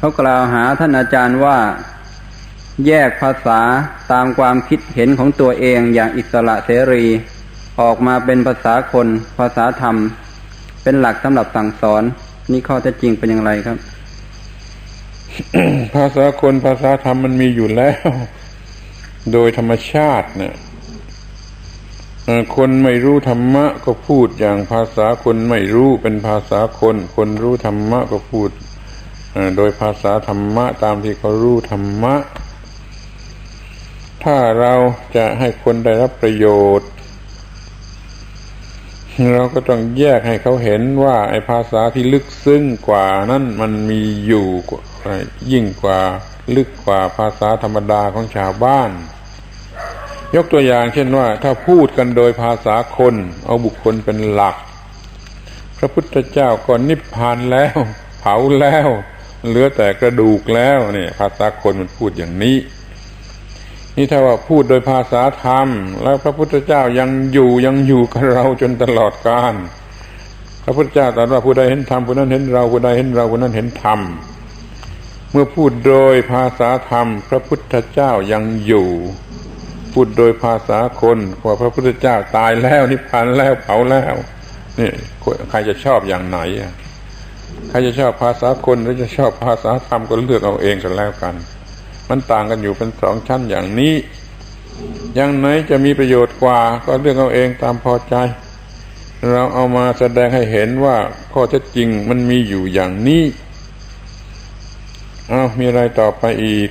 เขากล่าวหาท่านอาจารย์ว่า แยกภาษาตามความคิดเห็นของตัวเองอย่างอิสระเสรี ออกมาเป็นภาษาคน ภาษาธรรม เป็นหลักสำหรับสั่งสอน นี่ข้อเท็จจริงเป็นอย่างไรครับ ภาษาคนภาษาธรรมมันมีอยู่แล้ว โดยธรรมชาติเนี่ยคนไม่รู้ธรรมะก็พูดอย่างภาษาคนไม่รู้เป็นภาษาคน คนรู้ธรรมะก็พูด โดยภาษาธรรมะตามที่เขารู้ธรรมะ ถ้าเราจะให้คนได้รับประโยชน์ เราก็ต้องแยกให้เขาเห็นว่าไอ้ภาษาที่ลึกซึ้งกว่านั้นมันมีอยู่ยิ่งกว่าลึกกว่าภาษาธรรมดาของชาวบ้าน ยกตัวอย่างเช่นว่า ถ้าพูดกันโดยภาษาคน เอาบุคคลเป็นหลัก พระพุทธเจ้าก็นิพพานแล้ว เผาแล้ว เหลือแต่กระดูกแล้วเนี่ย ภาษาคนมันพูดอย่างนี้ นี่ถ้าว่าพูดโดยภาษาธรรม แล้วพระพุทธเจ้ายังอยู่ยังอยู่กับเราจนตลอดกาลพระพุทธเจ้าตรัสว่าผู้ใดเห็นธรรมผู้นั้นเห็นเราผู้ใดเห็นเราผู้นั้นเห็นธรรมเมื่อพูดโดยภาษาธรรม พระพุทธเจ้ายังอยู่ พูดโดยภาษาคนว่าพระพุทธเจ้าตายแล้วนิพพานแล้วเผาแล้วนี่ใครจะชอบอย่างไหนอะ ใครจะชอบภาษาคนหรือจะชอบภาษาธรรมก็เลือกเอาเองกันแล้วกัน มันต่างกันอยู่เป็นสองชั้นอย่างนี้ อย่างไหนจะมีประโยชน์กว่า ก็เลือกเอาเองตามพอใจ เราเอามาแสดงให้เห็นว่าข้อเท็จจริงมันมีอยู่อย่างนี้ เอามีอะไรต่อไปอีก